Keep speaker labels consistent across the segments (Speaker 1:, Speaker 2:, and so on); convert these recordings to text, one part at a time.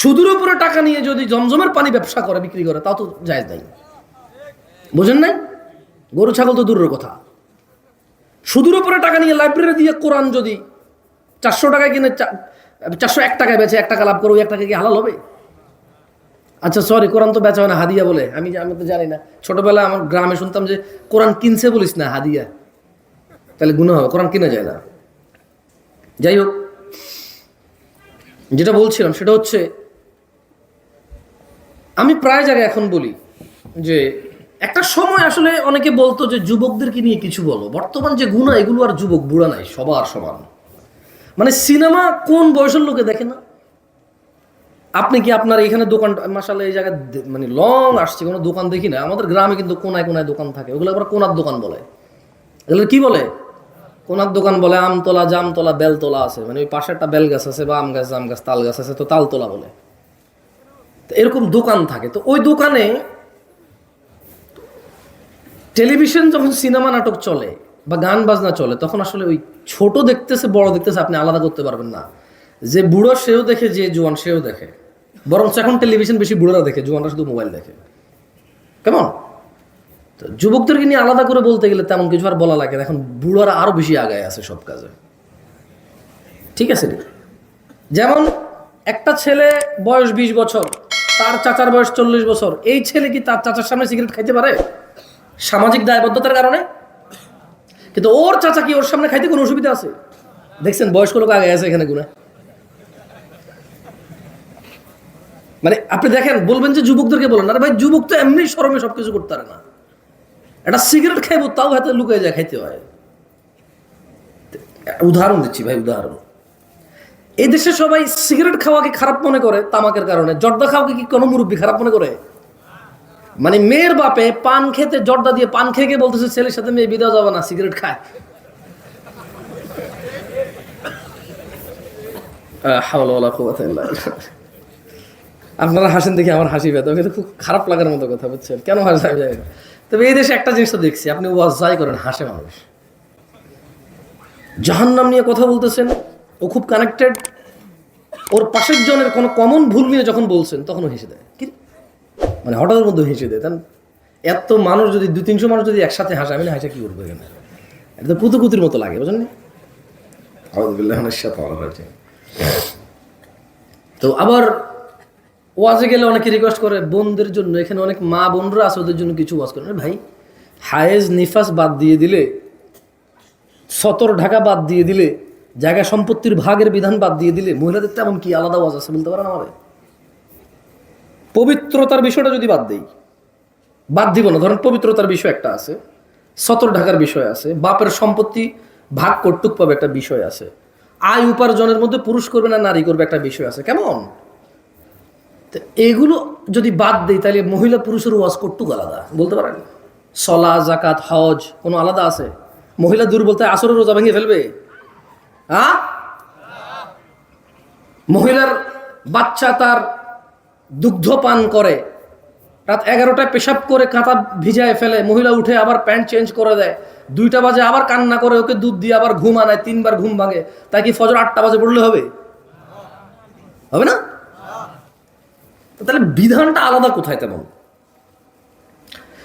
Speaker 1: সুদের উপরে টাকা নিয়ে যদি জমজমের পানি ব্যবসা করে, বিক্রি করে, তাও তো জায়জ নাই। বুঝেন নাই? গরু, ছাগল তো দূরের কথা। সুদের উপরে টাকা নিয়ে লাইব্রেরি দিয়ে কোরআন যদি চারশো টাকায় কিনে চারশো এক টাকায় বেচে, এক টাকা লাভ করে, ওই এক টাকা কি হালাল হবে? আচ্ছা সরি কোরআন তো বেচা হয় না, হাদিয়া বলে। আমি আমি তো জানি না। ছোটবেলায় আমার গ্রামে শুনতাম যে, কোরআন কিনছে বলিস না, হাদিয়া। তাহলে গুণ হবে, কোরআন কিনা যায় না। যাই হোক, যেটা বলছিলাম সেটা হচ্ছে আমি প্রায় জায়গায় এখন বলি যে একটা সময় আসলে অনেকে বলতো যে যুবকদেরকে নিয়ে কিছু বলো। বর্তমান যে গুণা, এগুলো আর যুবক বুড়া নাই, সবার সমান। মানে সিনেমা কোন বয়সের লোকে দেখে না? আপনি কি আপনার এখানে দোকান মাসালে এই জায়গায় মানে লং আসছে, কোনো দোকান দেখি না? আমাদের গ্রামে কিন্তু কোনায় কোনায় দোকান থাকে। ওগুলো আবার কোনার দোকান বলে। এগুলো কি বলে? কোনার দোকান বলে আমতলা, জামতলা, বেলতলা আছে। মানে ওই পাশে একটা বেল গাছ আছে বা আম গাছ, জাম গাছ, তাল গাছ আছে, তো তালতলা বলে। এরকম দোকান থাকে। তো ওই দোকানে টেলিভিশন যখন সিনেমা নাটক চলে বা গান বাজনা চলে, তখন আসলে ওই ছোট দেখতেছে, বড় দেখতেছে, আপনি আলাদা করতে পারবেন না। যে বুড়ো সেও দেখে, যে জোয়ান সেও দেখে। বরঞ্চ এখন টেলিভিশন বেশি বুড়োরা দেখে, জোয়ানরা শুধু মোবাইল দেখে। কেমন? তো যুবকদেরকে নিয়ে আলাদা করে বলতে গেলে তেমন কিছু আর বলা লাগে না। এখন বুড়োরা আরও বেশি আগায় আছে সব কাজে। ঠিক আছে? যেমন একটা ছেলে বয়স বিশ বছর, তার চাচার বয়স চল্লিশ বছর, এই ছেলে কি তার চাচার সামনে সিগারেট খাইতে পারে? সামাজিক দায়বদ্ধতার কারণে? কিন্তু ওর চাচা কি ওর সামনে খাইতে কোনো অসুবিধা আছে? দেখছেন, বয়স্ক লোক আগে আছে এখানে গুণা। মানে আপনি দেখেন, বলবেন যে যুবকদেরকে বলেন, আরে ভাই, যুবক তো এমনি সরমে সবকিছু করতে পারে না। একটা সিগারেট খাইবো, তাও হাতে লুকিয়ে যায়, খাইতে হয়। উদাহরণ দিচ্ছি ভাই, উদাহরণ। এই দেশে সবাই সিগারেট খাওয়াকে খারাপ মনে করে তামাকের কারণে। জর্দা খাওয়াকে কি কোনো মুরব্বী খারাপ মনে করে? মানে মেয়ের বাপে পান খেতে জর্দা দিয়ে পান খেয়ে বলতেছে, ছেলের সাথে মেয়ে বিদেও যাবে না, সিগারেট খায়। আপনারা হাসেন দেখে আমার হাসি পেত কিন্তু খুব খারাপ লাগার মতো কথা, বুঝছেন? কেন হাসা তবে এই দেশে একটা জিনিস দেখছি, আপনি ওয়াজ যাই করেন, হাসে মানুষ। জাহান্নাম নিয়ে কথা বলতেছেন ও খুব কানেক্টেড ওর পাশের জনের কোনো কমন ভুল নিয়ে যখন বলছেন তখন ও হেসে দেয়। কি মানে হঠাৎ মধ্যে হেসে দেয়। তান এত মানুষ যদি দু তিনশো মানুষ যদি একসাথে হাসে আমি না হাসে কি করব এখানে? একদম পুতুকুতির মতো লাগে বুঝলেন। তো আবার ওয়াজে গেলে অনেকে রিকোয়েস্ট করে বোনদের জন্য এখানে অনেক মা বোনরা আছে ওদের জন্য কিছু ওয়াজ করেন। আরে ভাই হায়েজ নিফাস বাদ দিয়ে দিলে সতর ঢাকা বাদ দিয়ে দিলে জায়গা সম্পত্তির ভাগের বিধান বাদ দিয়ে দিলে মহিলাদের তেমন কি আলাদা ওয়াজ আছে বলতে পারেন আমারে পবিত্রতার বিষয়টা যদি বাদ দেই, বাদ দিব না। ধরেন পবিত্রতার বিষয় একটা আছে, সতর ঢাকার বিষয় আছে, বাপের সম্পত্তি ভাগ কর্তুক পাবে একটা বিষয় আছে, আয় উপার্জনের মধ্যে পুরুষ করবে না নারী করবে একটা বিষয় আছে। কেমন? তো এগুলো যদি বাদ দেই, তাহলে মহিলা পুরুষের ওয়াজ কর্তুক আলাদা, বলতে পারেন? সলা, জাকাত, হজ কোনো আলাদা আছে? মহিলা দুর্বল তাই আসরের রোজা ভেঙে ফেলবে? হ্যাঁ? মহিলার বাচ্চা তার দুগ্ধ পান করে। রাত এগারোটায় পেশাব করে কাঁথা ভিজায় ফেলে। মহিলা উঠে আবার প্যান্ট চেঞ্জ করে দেয়। দুইটা বাজে আবার কান্না করে, ওকে দুধ দিয়ে আবার ঘুম আনায়, তিনবার ঘুম ভাঙে। তাই কি ফজর আটটা বাজে পড়লে হবে? হবে না? তাহলে বিধানটা আলাদা কোথায় তেমন?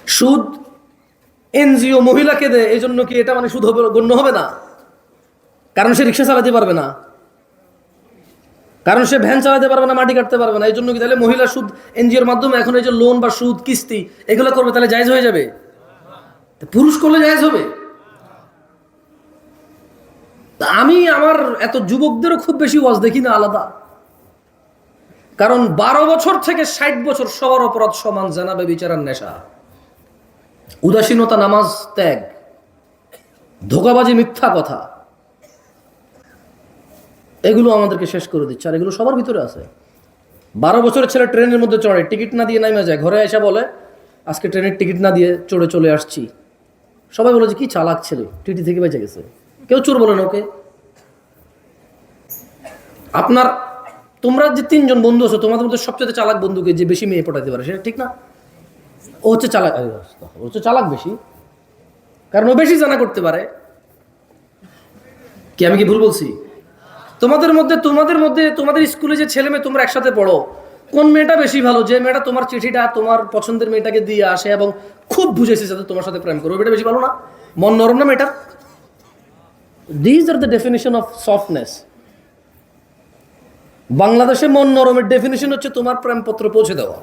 Speaker 1: সুদ এনজিও মহিলাকে দেয় এই জন্য কি এটা মানে সুদ হবে, গণ্য হবে না? কারণ সে রিক্সা চালাতে পারবে না। কারণ সে ভ্যান চালাতে পারবে না, মাটি কাটতে পারবে না। এই জন্য কি তাহলে মহিলা সুদ, এনজিওর মাধ্যমে এখন এই যে লোন বা সুদ, কিস্তি, এগুলো করবে, তাহলে জায়জ হয়ে যাবে? পুরুষ করলে জায়জ হবে। আমি আমার, এত যুবকদেরও খুব বেশি ওয়াজ দেখি না আলাদা। কারণ বারো বছর থেকে ষাট বছর সবার অপরাধ সমান জানাবে বিচারার নেশা। উদাসীনতা, নামাজ, ত্যাগ। ধোকাবাজি, মিথ্যা কথা। এগুলো আমাদেরকে শেষ করে দিচ্ছে, আর এগুলো সবার ভিতরে আছে। বারো বছরের ছেলে ট্রেনের মধ্যে চড়ে, টিকিট না দিয়ে নামে যায়, ঘরে এসে বলে, আজকে ট্রেনের টিকিট না দিয়ে চড়ে চলে আসছি। সবাই বলে যে, কি চালাক ছেলে, টিটি থেকে বেঁচে গেছে। কেউ চোর বলে না ওকে। আপনার, তোমরা যে তিনজন বন্ধু আছো, তোমাদের মধ্যে সবচেয়ে চালাক বন্ধুকে যে বেশি মেয়ে পটাইতে পারে, সেটা ঠিক না? ও হচ্ছে চালাক ও হচ্ছে চালাক বেশি। কারণ ও বেশি জানা করতে পারে। কি আমি কি ভুল বলছি? তোমাদের মধ্যে তোমাদের মধ্যে, তোমাদের স্কুলে যে ছেলে মেয়ে তোমরা একসাথে পড়ো, কোন মেয়েটা বেশি ভালো? যে মেয়েটা তোমার চিঠিটা, তোমার পছন্দের মেয়েটাকে দিয়ে আসে এবং খুব বুঝেছে যাতে তোমার সাথে প্রেম করো। ওই মেয়েটা বেশি ভালো না? মন নরম না মেয়েটার these are the definition of softness বাংলাদেশে মন নরমের ডেফিনেশন হচ্ছে তোমার প্রেমপত্র পৌঁছে দেওয়া।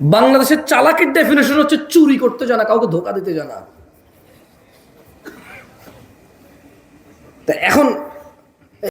Speaker 1: বাংলাদেশের চালাকের ডেফিনেশন হচ্ছে চুরি করতে জানা, কাউকে ধোকা দিতে জানা। এখন